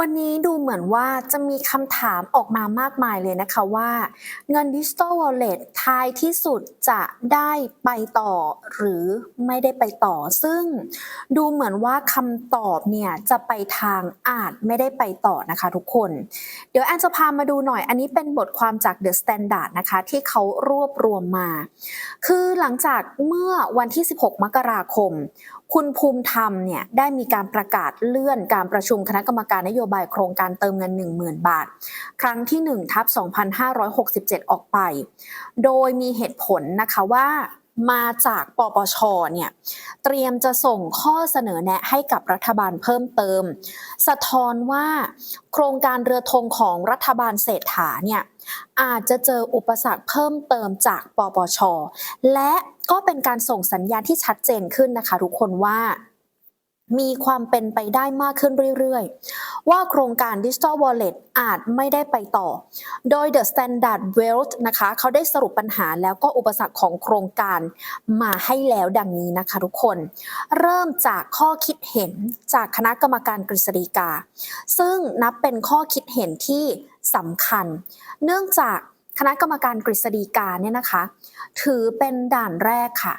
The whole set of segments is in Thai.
วันนี้ดูเหมือนว่าจะมีคำถามออกมามากมายเลยนะคะว่า เงินดิจิ t a l Wallet ท้ายที่สุดจะได้ไปต่อหรือไม่ได้ไปต่อ ซึ่งดูเหมือนว่าคำตอบเนี่ยจะไปทางอาจไม่ได้ไปต่อนะคะทุกคน เดี๋ยวแอนจะพามาดูหน่อย อันนี้เป็นบทความจาก The Standard นะคะที่เขารวบรวมมา คือหลังจากเมื่อวันที่ 16 มกราคม คุณภูมิธรรมเนี่ยได้มีการประกาศเลื่อนการประชุมคณะกรรมการนโยบายโครงการเติมเงิน 10,000 บาท ครั้งที่ 1 ทับ 2567 ออกไป โดยมีเหตุผลนะคะว่ามาจากปปชเนี่ยเตรียมจะส่งข้อเสนอแนะให้กับรัฐบาลเพิ่มเติม สะท้อนว่าโครงการเรือธงของรัฐบาลเศรษฐาเนี่ยอาจจะเจออุปสรรคเพิ่มเติมจากปปช และก็เป็นการส่งสัญญาณที่ชัดเจนขึ้นนะคะทุกคนว่ามีความเป็นไปได้มากขึ้นเรื่อยๆ ว่าโครงการ Digital Wallet อาจไม่ได้ไปต่อ โดย The Standard Wealth นะคะเขาได้สรุปปัญหาแล้วก็อุปสรรคของโครงการมาให้แล้วดังนี้นะคะทุกคน เริ่มจากข้อคิดเห็นจากคณะกรรมการกฤษฎีกา ซึ่งนับเป็นข้อคิดเห็นที่สำคัญ เนื่องจากคณะกรรมการกฤษฎีกาเนี่ยนะคะ ถือเป็นด่านแรกค่ะ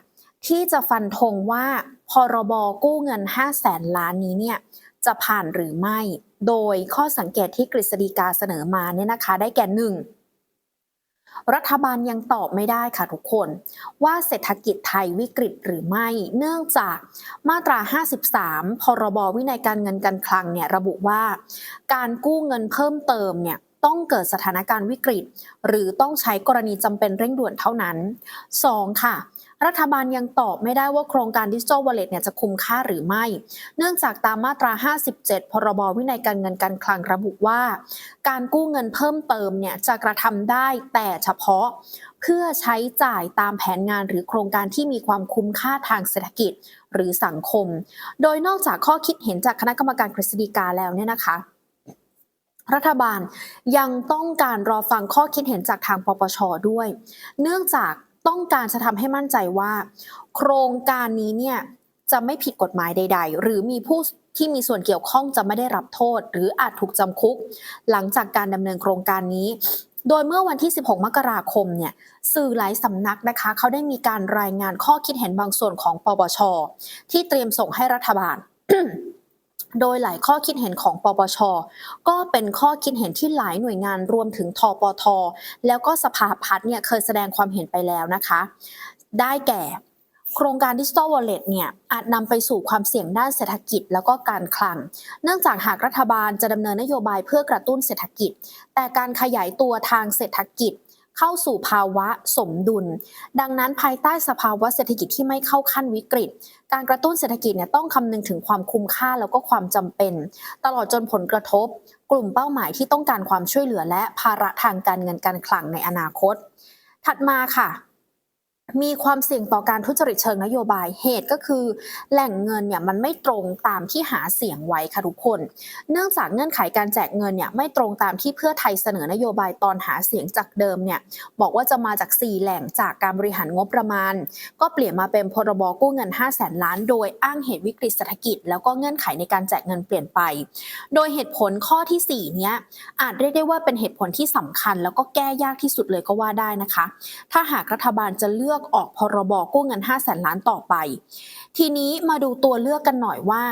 ที่จะฟันธงว่าพรบกู้เงิน 5 0 0แสนล้านนี้เนี่ยจะผ่านหรือไม่ โดยข้อสังเกตที่กฤษฎีกาเสนอมาเนี่ยนะคะ ได้แก่หนึ่งรัฐบาลยังตอบไม่ได้ค่ะทุกคน ว่าเศรษฐกิจไทยวิกฤตหรือไม่ เนื่องจากมาตรา 53 พรบวินัยการเงินการคลังเนี่ยระบุว่า การกู้เงินเพิ่มเติมเนี่ยต้องเกิดสถานการณ์วิกฤต หรือต้องใช้กรณีจำเป็นเร่งด่วนเท่านั้น 2. ค่ะ รัฐบาลยังตอบไม่ได้ว่าโครงการดิจิ t a l Wallet เนี่ยจะคุ้มค่าหรือไม่ เนื่องจากตามมาตรา 57 พรบวินัยการเงินการคลังระบุว่า การกู้เงินเพิ่มเติมเนี่ยจะกระทำได้แต่เฉพาะเพื่อใช้จ่ายตามแผนงานหรือโครงการที่มีความคุ้มค่าทางเศรษฐกิจหรือสังคม โดยนอกจากข้อคิดเห็นจากคณะกรรมการกฤษฎีกาแล้วเนี่ยนะคะรัฐบาลยังต้องการรอฟังข้อคิดเห็นจากทางปปชด้วย เนื่องจาก ต้องการจะทำให้มั่นใจว่า โครงการนี้เนี่ยจะไม่ผิดกฎหมายใด ๆ หรือมีผู้ที่มีส่วนเกี่ยวข้องจะไม่ได้รับโทษ หรืออาจถูกจำคุก หลังจากการดำเนินโครงการนี้ โดยเมื่อวันที่ 16 มกราคมเนี่ยสื่อหลายสำนักนะคะ เขาได้มีการรายงานข้อคิดเห็นบางส่วนของปปชที่เตรียมส่งให้รัฐบาล โดยหลายข้อคิดเห็นของปปช ก็เป็นข้อคิดเห็นที่หลายหน่วยงานรวมถึงทปท แล้วก็สภาพัฒน์เนี่ยเคยแสดงความเห็นไปแล้วนะคะ ได้แก่โครงการดิจิ t a l Wallet เนี่ยอาจนำไปสู่ความเสี่ยงด้านเศรษฐกิจแล้วก็การคลัง เนื่องจากหากรัฐบาลจะดำเนินนโยบายเพื่อกระตุ้นเศรษฐกิจ แต่การขยายตัวทางเศรษฐกิจ เข้าสู่ภาวะสมดุล ดังนั้นภายใต้สภาวะเศรษฐกิจที่ไม่เข้าขั้นวิกฤต การกระตุ้นเศรษฐกิจเนี่ยต้องคำนึงถึงความคุ้มค่าแล้วก็ความจำเป็น ตลอดจนผลกระทบ กลุ่มเป้าหมายที่ต้องการความช่วยเหลือและภาระทางการเงินการคลังในอนาคต ถัดมาค่ะ มีความเสี่ยงต่อการทุจริตเชิงนโยบายเหตุก็คือ แหล่งเงินเนี่ยมันไม่ตรงตามที่หาเสียงไว้ค่ะทุกคน เนื่องจากเงื่อนไขการแจกเงินเนี่ยไม่ตรงตามที่เพื่อไทยเสนอนโยบายตอนหาเสียงจากเดิมเนี่ยบอกว่าจะมาจาก 4 แหล่งจากการบริหารงบประมาณ ก็เปลี่ยนมาเป็นพรบกู้เงิน 5 0 0แสนล้าน โดยอ้างเหตุวิกฤตเศรษฐกิจ แล้วก็เงื่อนไขในการแจกเงินเปลี่ยนไป โดยเหตุผลข้อทีสี่4เนี้ยอาจเรียกได้ว่าเป็นเหตุผลที่สำคัญ แล้วก็แก้ยากที่สุดเลยก็ว่าได้นะคะ ถ้าหากรัฐบาลจะเลือกอกออกพรบกู้เงิน5แสนล้านต่อไป ทีนี้มาดูตัวเลือกกันหน่อยว่า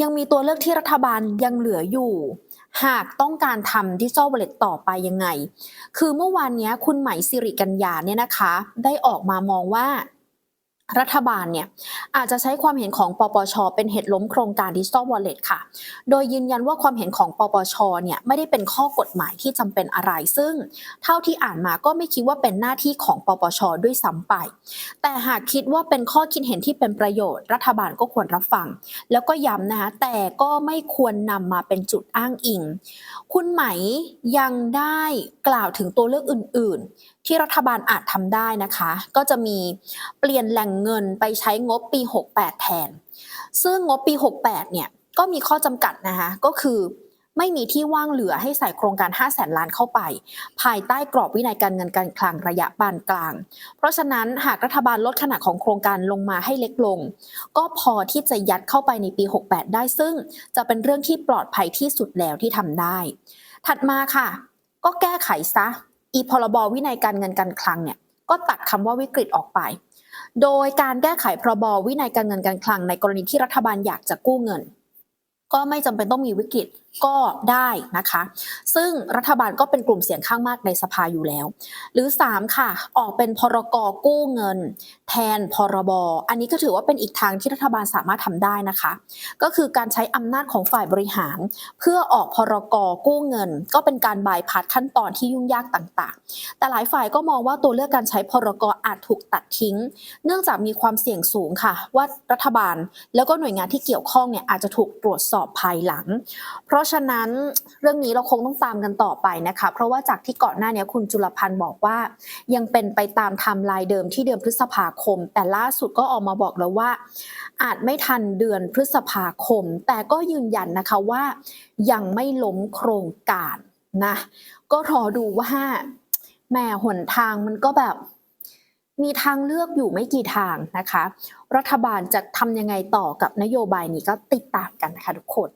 ยังมีตัวเลือกที่รัฐบาลยังเหลืออยู่ หากต้องการทำดิจิทัลวอลเล็ตต่อไปยังไง คือเมื่อวานนี้คุณไหมสิริกัญญาเนี่ยนะคะ ได้ออกมามองว่า รัฐบาลเนี่ยอาจจะใช้ความเห็นของปปช เป็นเหตุล้มโครงการดิจิทัลวอลเล็ตค่ะ โดยยืนยันว่าความเห็นของปปช เนี่ยไม่ได้เป็นข้อกฎหมายที่จำเป็นอะไร ซึ่งเท่าที่อ่านมาก็ไม่คิดว่าเป็นหน้าที่ของปปช ด้วยซ้ำไป แต่หากคิดว่าเป็นข้อคิดเห็นที่เป็นประโยชน์ รัฐบาลก็ควรรับฟัง แล้วก็ย้ำนะคะแต่ก็ไม่ควรนำมาเป็นจุดอ้างอิง คุณไหมยังได้กล่าวถึงตัวเลือกอื่น ๆ ที่รัฐบาลอาจทำได้นะคะ ก็จะมีเปลี่ยนแหล่งเงินไปใช้งบปี 68 แทน ซึ่งงบปี 68 เนี่ยก็มีข้อจำกัดนะคะก็คือไม่มีที่ว่างเหลือให้ใส่โครงการ 5 0 0แสนล้านเข้าไป ภายใต้กรอบวินัยการเงินการคลังระยะปานกลาง เพราะฉะนั้นหากรัฐบาลลดขนาดของโครงการลงมาให้เล็กลง ก็พอที่จะยัดเข้าไปในปี 68 ได้ซึ่งจะเป็นเรื่องที่ปลอดภัยที่สุดแล้วที่ทำได้ ถัดมาค่ะ ก็แก้ไขซะ อีพรบวินัยการเงินการคลังเนี่ย ก็ตัดคำว่าวิกฤตออกไป โดยการแก้ไขพรบวินัยการเงินการคลังในกรณีที่รัฐบาลอยากจะกู้เงิน ก็ไม่จำเป็นต้องมีวิกฤตก็ได้นะคะ ซึ่งรัฐบาลก็เป็นกลุ่มเสียงข้างมากในสภาอยู่แล้ว หรือ 3 ค่ะ ออกเป็นพรกกู้เงิน แทนพรบอันนี้ก็ถือว่าเป็นอีกทางที่รัฐบาลสามารถทำได้นะคะ ก็คือการใช้อำนาจของฝ่ายบริหาร เพื่อออกพรกกู้เงิน ก็เป็นการบายพาสขั้นตอนที่ยุ่งยากต่างๆ แต่หลายฝ่ายก็มองว่าตัวเลือกการใช้พรกอาจถูกตัดทิ้ง เนื่องจากมีความเสี่ยงสูงค่ะ ว่ารัฐบาลแล้วก็หน่วยงานที่เกี่ยวข้องเนี่ยอาจจะถูกตรวจสอบภายหลัง เพราะะฉะนั้นเรื่องนี้เราคงต้องตามกันต่อไปนะคะ เพราะว่าจากที่ก่อนหน้านี้คุณจุลพันธ์บอกว่า ยังเป็นไปตามไทม์ไลน์เดิมที่เดือนพฤษภาคม แต่ล่าสุดก็ออกมาบอกแล้วว่า อาจไม่ทันเดือนพฤษภาคม แต่ก็ยืนยันนะคะว่ายังไม่ล้มโครงการนะก็รอดูว่าแหม่หนทางมันก็แบบมีทางเลือกอยู่ไม่กี่ทางนะคะ รัฐบาลจะทำยังไงต่อกับนโยบายนี้ก็ติดตามกันนะคะทุกคน